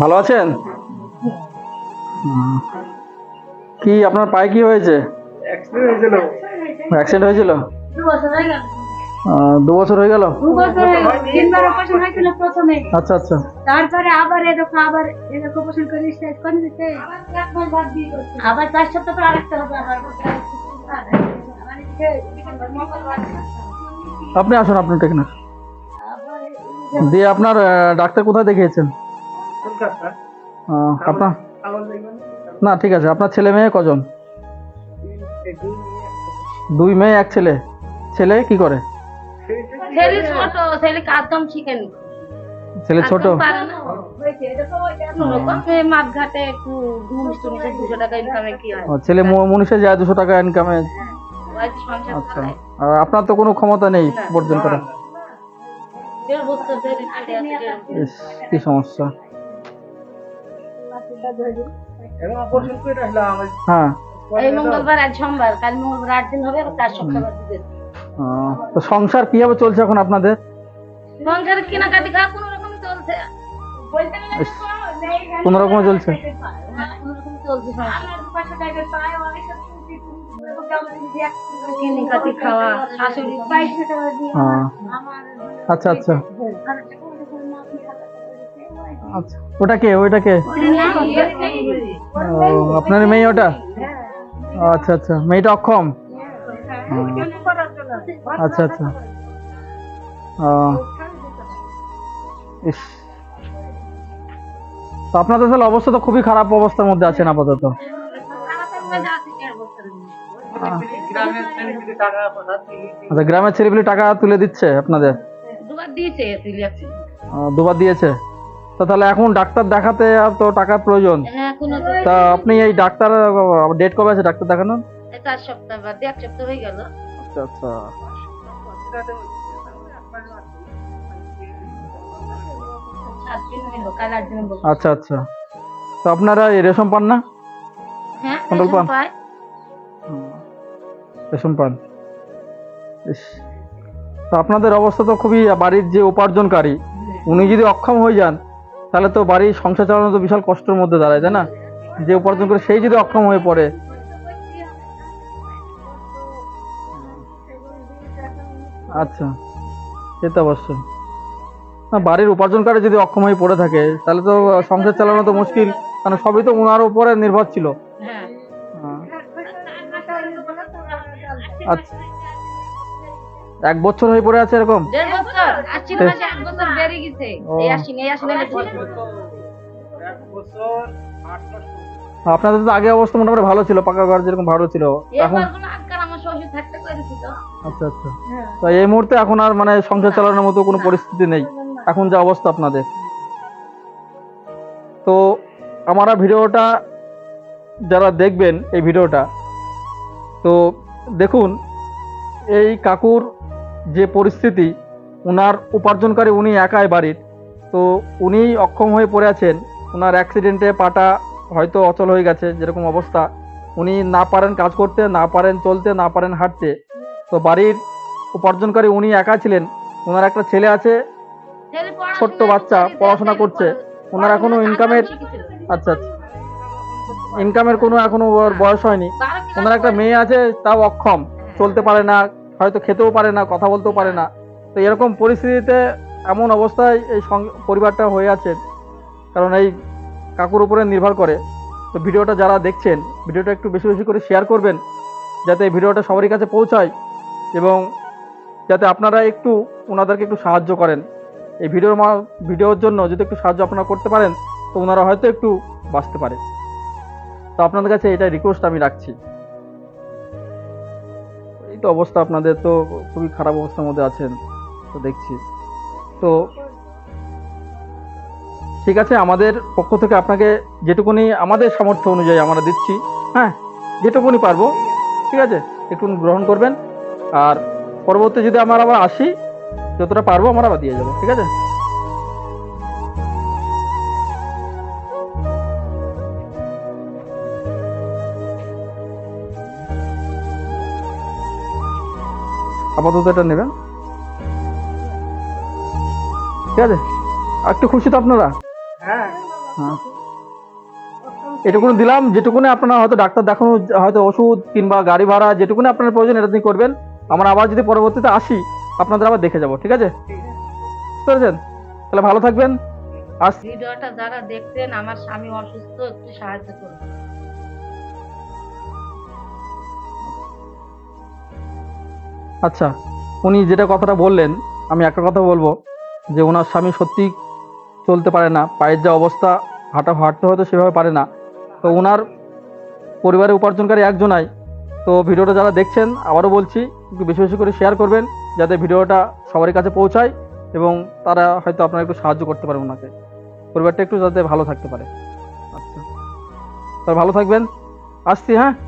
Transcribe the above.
ভালো আছেন? কি আপনার পায়ে কি হয়েছে? অ্যাক্সিডেন্ট হয়েছিল। দু বছর হয়ে গেল। তিনবার অপারেশন হয়েছিল প্রথমে। আচ্ছা আচ্ছা। তারপরে আবার আবার এরকম অপারেশন করে স্টেজ করে দিতে আবার চার সপ্তাহ পর আরেকটা হবে আবার আপনি আসুন আপনার টেকনা দিয়ে আপনার ডাক্তার কোথায় দেখিয়েছেন? আপনার? না ঠিক আছে আপনার ছেলে মেয়ে কজন? দুই মেয়ে এক ছেলে। ছেলে কি করে? ছেলে ছোট ছেলে কাজ কাম শিখেনি। ছেলে ছোট? পারে না। মাঠ ঘাটে একটু মুনিশ টুনিশে দুশো টাকা ইনকামে কি হয়? ছেলে মনীষে যায় দুশো টাকা ইনকামে আচ্ছা। আর আপনার তো কোনো ক্ষমতা নেই উপার্জন করার। কি সমস্যা? হ্যাঁ। এই মঙ্গলবার আজ সোমবার কাল মঙ্গলবার আট দিন হবে চার সপ্তাহ তো সংসার কীভাবে চলছে এখন আপনাদের? সংসার কেনাকাটি খাওয়া কোনো রকম চলছে। গেলে ইস, চলছে। কোনো আচ্ছা আচ্ছা। আচ্ছা। ওটা কে? ওইটা কে? আপনার মেয়ে ওটা? আচ্ছা আচ্ছা। মেয়েটা অক্ষম? আচ্ছা আচ্ছা। ইস। তো আপনাদের তাহলে অবস্থা তো খুবই খারাপ অবস্থার মধ্যে আছেন আপাতত। আচ্ছা গ্রামের ছেলেগুলি টাকা তুলে দিচ্ছে আপনাদের? দুবার দিয়েছে তো তাহলে এখন ডাক্তার দেখাতে আর তো টাকার প্রয়োজন। হ্যাঁ তা আপনি এই ডাক্তার ডেট কবে আছে ডাক্তার দেখানোর? চার সপ্তাহ বাদ এক সপ্তাহ হয়ে গেল। আচ্ছা আচ্ছা। আচ্ছা আচ্ছা। তো আপনারা এই রেশম পান না? কন্ট্রোল রেশন পান? রেশম পান তো আপনাদের অবস্থা তো খুবই বাড়ির যে উপার্জনকারী উনি যদি অক্ষম হয়ে যান তাহলে তো বাড়ির সংসার চালানো তো বিশাল কষ্টের মধ্যে দাঁড়ায় তাই না? যে উপার্জন করে সেই যদি অক্ষম হয়ে পড়ে। আচ্ছা সে তো অবশ্যই। না বাড়ির উপার্জনকারী যদি অক্ষম হয়ে পড়ে থাকে তাহলে তো সংসার চালানো তো মুশকিল কারণ সবই তো ওনার উপরে নির্ভর ছিল। আচ্ছা। এক বছর হয়ে পড়ে আছে এরকম? দেড় বছর। আশ্বিন মাসে এক বছর বেড়ে গেছে। ও। এই আশ্বিন এই আশ্বিন হলে দুই আপনাদের তো আগে অবস্থা মোটামুটি ভালো ছিল পাকা ঘর যেরকম ভালো ছিল। এখন আচ্ছা আচ্ছা। তো এই মুহূর্তে এখন আর মানে সংসার চালানোর মতো কোনো পরিস্থিতি নেই। এখন যা অবস্থা আপনাদের। তো আমরা ভিডিওটা যারা দেখবেন এই ভিডিওটা তো দেখুন, এই কাকুর যে পরিস্থিতি ওনার উপার্জনকারী উনি একাই বাড়ির। তো উনি অক্ষম হয়ে পড়ে আছেন। ওনার অ্যাক্সিডেন্টে পাটা হয়তো অচল হয়ে গেছে, যেরকম অবস্থা। উনি না পারেন কাজ করতে, না পারেন চলতে, না পারেন হাঁটতে। তো বাড়ির উপার্জনকারী উনি একা ছিলেন। ওনার একটা ছেলে আছে, ছোট্ট বাচ্চা, পড়াশোনা করছে। ওনার এখনও ইনকামের আচ্ছা আচ্ছা। ইনকামের কোনো এখনও বয়স হয়নি। ওনার একটা মেয়ে আছে তাও অক্ষম। চলতে পারে না হয়তো খেতেও পারে না কথা বলতেও পারে না। তো এরকম পরিস্থিতিতে এমন অবস্থায় এই পরিবারটা হয়ে আছে। কারণ এই কাকুর উপরে নির্ভর করে। তো ভিডিওটা যারা দেখছেন ভিডিওটা একটু বেশি বেশি করে শেয়ার করবেন যাতে এই ভিডিওটা সবারই কাছে পৌঁছায় এবং যাতে আপনারা একটু ওনাদেরকে একটু সাহায্য করেন। এই ভিডিওর মা ভিডিওর জন্য যদি একটু সাহায্য আপনারা করতে পারেন তো ওনারা হয়তো একটু বাঁচতে পারে। তো আপনাদের কাছে এটা রিকোয়েস্ট আমি রাখছি। তো অবস্থা আপনাদের তো খুবই খারাপ অবস্থার মধ্যে আছেন, তো দেখছি। তো ঠিক আছে, আমাদের পক্ষ থেকে আপনাকে যেটুকুনি, আমাদের সামর্থ্য অনুযায়ী আমরা দিচ্ছি হ্যাঁ যেটুকুনি পারব, ঠিক আছে, একটু গ্রহণ করবেন। আর পরবর্তী যদি আমরা আবার আসি, যতটা পারব আমরা আবার দিয়ে যাব, ঠিক আছে? আপাতত এটা নেবেন। ঠিক আছে? একটু খুশি তো আপনারা? হ্যাঁ। হ্যাঁ। এটুকুনি দিলাম যেটুকুনি আপনারা হয়তো ডাক্তার দেখানো হয়তো ওষুধ কিংবা গাড়ি ভাড়া যেটুকুনি আপনার প্রয়োজন এটা দিয়ে করবেন। আমরা আবার যদি পরবর্তীতে আসি আপনাদের আবার দেখে যাব ঠিক আছে? বুঝতে পেরেছেন? তাহলে ভালো থাকবেন। ভিডিওটা যারা দেখছেন আমার স্বামী অসুস্থ একটু সাহায্য করুন। আচ্ছা উনি যেটা কথাটা বললেন, আমি একটা কথা বলব, যে ওনার স্বামী সত্যি চলতে পারে না, পায়ের যা অবস্থা, হাঁটা, হাঁটতে হয়তো সেভাবে পারে না। তো ওনার পরিবারে উপার্জনকারী একজনাই। তো ভিডিওটা যারা দেখছেন, আবারও বলছি, একটু বেশি বেশি করে শেয়ার করবেন, যাতে ভিডিওটা সবারই কাছে পৌঁছায় এবং তারা হয়তো আপনারা একটু সাহায্য করতে পারে ওনাকে পরিবারটা একটু যাতে ভালো থাকতে পারে। আচ্ছা। তাহলে ভালো থাকবেন। আসছি হ্যাঁ?